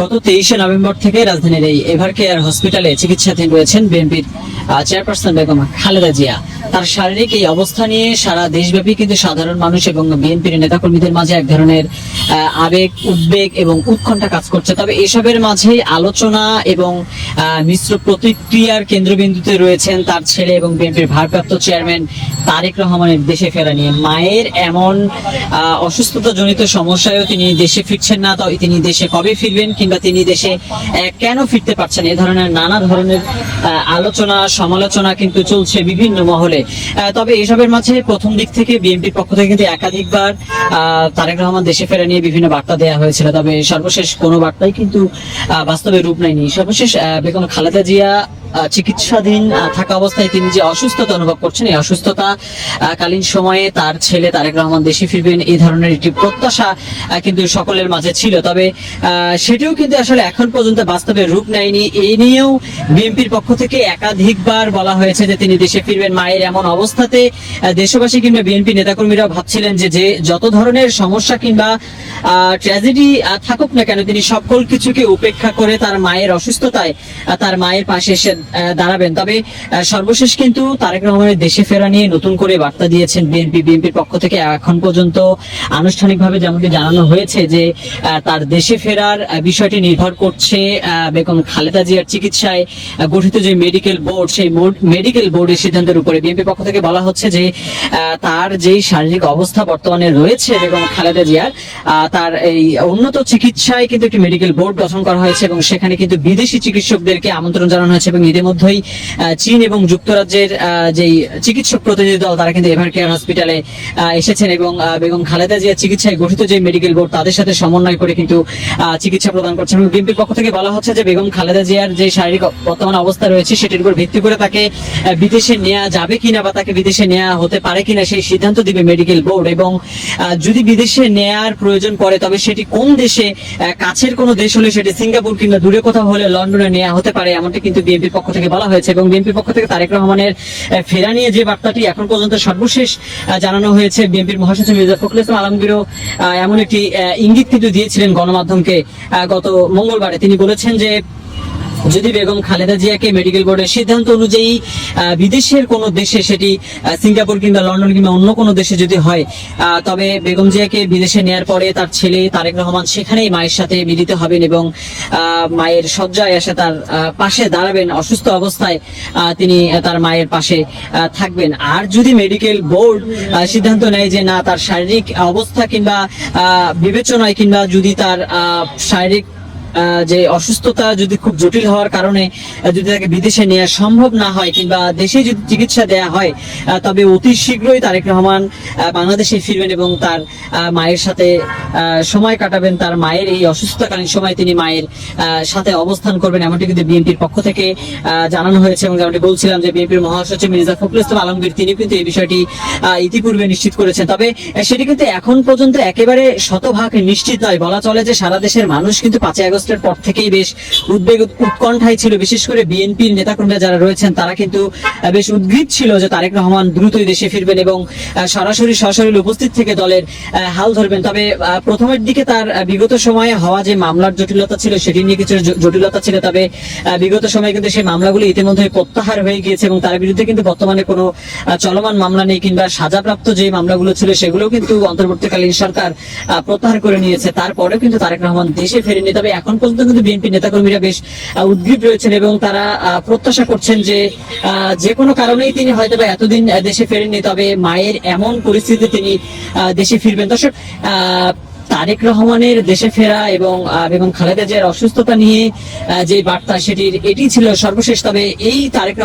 গত তেইশে নভেম্বর থেকে রাজধানীর এই এভার কেয়ার হসপিটালে চিকিৎসাধীন রয়েছেন বিএনপির চেয়ারপারসন বেগম খালেদা জিয়া। তার শারীরিক এই অবস্থা নিয়ে সারা দেশব্যাপী কিন্তু সাধারণ মানুষ এবং বিএনপির নেতাকর্মীদের মাঝে এক ধরনের আবেগ উদ্বেগ এবং উৎকণ্ঠা কাজ করছে। তবে এসবের মাঝে আলোচনা এবং মিশ্র প্রতিক্রিয়ার কেন্দ্রবিন্দুতে রয়েছেন তার ছেলে এবং বিএনপির ভারপ্রাপ্ত চেয়ারম্যান তারেক রহমানের দেশে ফেরা নিয়ে। মায়ের এমন আহ, অসুস্থতাজনিত সমস্যায়ও তিনি দেশে ফিরছেন না তবে তিনি দেশে কবে ফিরবেন কিংবা তিনি দেশে কেন ফিরতে পারছেন এ ধরনের নানা ধরনের আলোচনা সমালোচনা কিন্তু চলছে বিভিন্ন মহলে। আহ, তবে এসবের মাঝে প্রথম দিক থেকে বিএনপির পক্ষ থেকে কিন্তু একাধিকবার তারেক রহমান দেশে ফেরা নিয়ে বিভিন্ন বার্তা দেওয়া হয়েছিল। তবে সর্বশেষ কোনো বার্তাই কিন্তু বাস্তবে রূপ নেয়নি। সর্বশেষ বেগম খালেদা জিয়া চিকিৎসাধীন থাকা অবস্থায় তিনি যে অসুস্থতা অনুভব করছেন, এই অসুস্থতা কালীন সময়ে তার ছেলে তারেক রহমান দেশে ফিরবেন, এই ধরনের একটি প্রত্যাশা কিন্তু সকলের মাঝে ছিল। তবে সেটিও কিন্তু আসলে এখন পর্যন্ত বাস্তবে রূপ নেয়নি। এই নিয়েও বিএনপির পক্ষ থেকে একাধিকবার বলা হয়েছে যে তিনি দেশে ফিরবেন। মায়ের এমন অবস্থাতে দেশবাসী কিংবা বিএনপি নেতাকর্মীরা ভাবছিলেন যে যে যত ধরনের সমস্যা কিংবা ট্র্যাজেডি থাকুক না কেন, তিনি সকল কিছুকে উপেক্ষা করে তার মায়ের অসুস্থতায় তার মায়ের পাশে এসে দাঁড়াবেন তবে সর্বশেষ কিন্তু তারেক রহমানের দেশে ফেরা নিয়ে নতুন করে বার্তা দিয়েছেন বিএনপি, বিএনপির পক্ষ থেকে। এখন পর্যন্ত আনুষ্ঠানিকভাবে যেমনটি জানানো হয়েছে যে তার দেশে ফেরার বিষয়টি নির্ভর করছে বেগম খালেদা জিয়ার চিকিৎসায় গঠিত যে মেডিকেল বোর্ড সেই মেডিকেল বোর্ডের সিদ্ধান্তের উপরে বিএনপি পক্ষ থেকে বলা হচ্ছে যে তার যে শারীরিক অবস্থা বর্তমানে রয়েছে বেগম খালেদা জিয়ার তার এই উন্নত চিকিৎসায় কিন্তু একটি মেডিকেল বোর্ড গঠন করা হয়েছে এবং সেখানে কিন্তু বিদেশি চিকিৎসকদেরকে আমন্ত্রণ জানানো হয়েছে এবং ইতিমধ্যেই চীন এবং যুক্তরাজ্যের যেই চিকিৎসক প্রতিনিধি দল, তারা কিন্তু এভার কেয়ার হসপিটালে এসেছেন এবং বেগম খালেদা জিয়ার চিকিৎসায় গঠিত যে মেডিকেল বোর্ড তাদের সাথে সমন্বয় করে কিন্তু চিকিৎসা প্রদান করছেন। এবং বিএনপির পক্ষ থেকে বলা হচ্ছে যে বেগম খালেদা জিয়ার যে শারীরিক বর্তমান অবস্থা রয়েছে, সেটির উপর ভিত্তি করে তাকে বিদেশে নেওয়া যাবে কিনা বা তাকে বিদেশে নেওয়া হতে পারে কিনা সেই সিদ্ধান্ত দিবে মেডিকেল বোর্ড এবং যদি বিদেশে নেয়ার প্রয়োজন পড়ে, তবে সেটি কোন দেশে কাছের কোনো দেশ হলে সেটি সিঙ্গাপুর কিংবা দূরে কোথাও হলে লন্ডনে নেওয়া হতে পারে, এমনটি কিন্তু বিএনপির পক্ষ থেকে বলা হয়েছে এবং বিএনপির পক্ষ থেকে তারেক রহমানের ফেরা নিয়ে যে বার্তাটি এখন পর্যন্ত সর্বশেষ জানানো হয়েছে বিএনপির মহাসচিব মির্জা ফখরুল ইসলাম আলমগীরও এমন একটি ইঙ্গিত কিন্তু দিয়েছিলেন গণমাধ্যমকে গত মঙ্গলবারে। তিনি বলেছেন যে যদি বেগম খালেদা জিয়াকে মেডিকেল বোর্ডের সিদ্ধান্ত অনুযায়ী বিদেশের কোনো দেশে সেটি সিঙ্গাপুর কিংবা লন্ডন কিংবা অন্য কোনো দেশে যদি হয় তবে বেগম জিয়াকে বিদেশে নেয়ার পরে তার ছেলে তারেক রহমান সেখানেই মায়ের সাথে মিলিত হবেন এবং মায়ের শয্যায় এসে তার পাশে দাঁড়াবেন। অসুস্থ অবস্থায় তিনি তার মায়ের পাশে থাকবেন। আর যদি মেডিকেল বোর্ড সিদ্ধান্ত নেয় যে না, তার শারীরিক অবস্থা কিংবা বিবেচনায় কিংবা যদি তার শারীরিক যে অসুস্থতা যদি খুব জটিল হওয়ার কারণে যদি তাকে বিদেশে নেওয়া সম্ভব না হয় কিংবা দেশে যদি চিকিৎসা দেয়া হয় তবে অতি শীঘ্রই তারেক রহমান বাংলাদেশে ফিরবেন এবং তার মায়ের সাথে সময় কাটাবেন। তার মায়ের এই অসুস্থতাকালীন সময় তিনি মায়ের সাথে অবস্থান করবেন। এমনটি কিন্তু বিএনপির পক্ষ থেকে জানানো হয়েছে এবং যেমনটি বলছিলাম যে বিএনপির মহাসচিব মির্জা ফখরুল ইসলাম আলমগীর তিনি কিন্তু এই বিষয়টি ইতিপূর্বে নিশ্চিত করেছেন। তবে সেটি কিন্তু এখন পর্যন্ত একেবারে শতভাগ নিশ্চিত নয়। বলা চলে যে সারা দেশের মানুষ কিন্তু পাঁচই আগস্টের পর থেকেই বেশ উদ্বেগ উৎকণ্ঠায় ছিল। বিশেষ করে বিএনপির নেতাকর্মীরা যারা রয়েছেন, তারা কিন্তু বেশ উদ্গ্রীব ছিল যে তারেক রহমান দ্রুতই দেশে ফিরবেন এবং সরাসরি সশরীর উপস্থিত থেকে দলের হাল ধরবেন। তবে প্রথমের দিকে তার বিগত সময়ে হওয়া যে মামলার জটিলতা ছিল সেটি নিয়ে কিছু জটিলতা ছিল। তবে বিগত সময়ে কিন্তু সেই মামলাগুলো ইতিমধ্যে প্রত্যাহার হয়ে গিয়েছে এবং তার বিরুদ্ধে কিন্তু বর্তমানে কোনো চলমান মামলা নেই কিংবা সাজাপ্রাপ্ত যে মামলাগুলো ছিল সেগুলো কিন্তু অন্তর্বর্তীকালীন সরকার প্রত্যাহার করে নিয়েছে। তারপরেও কিন্তু তারেক রহমান দেশে ফেরেনি তবে এখন পর্যন্ত কিন্তু বিএনপি নেতাকর্মীরা বেশ উদ্গ্রীব রয়েছেন এবং তারা প্রত্যাশা করছেন যে যে কোনো কারণেই তিনি হয়তো বা এতদিন দেশে ফেরেননি, তবে মায়ের এমন পরিস্থিতি তিনি দেশে ফিরবেন। দর্শক তারেক রহমানের দেশে ফেরা এবং বেগম খালেদা জিয়ার অসুস্থতা নিয়ে যে বার্তা সেটির, এটি ছিল সর্বশেষ। তবে এই তারেক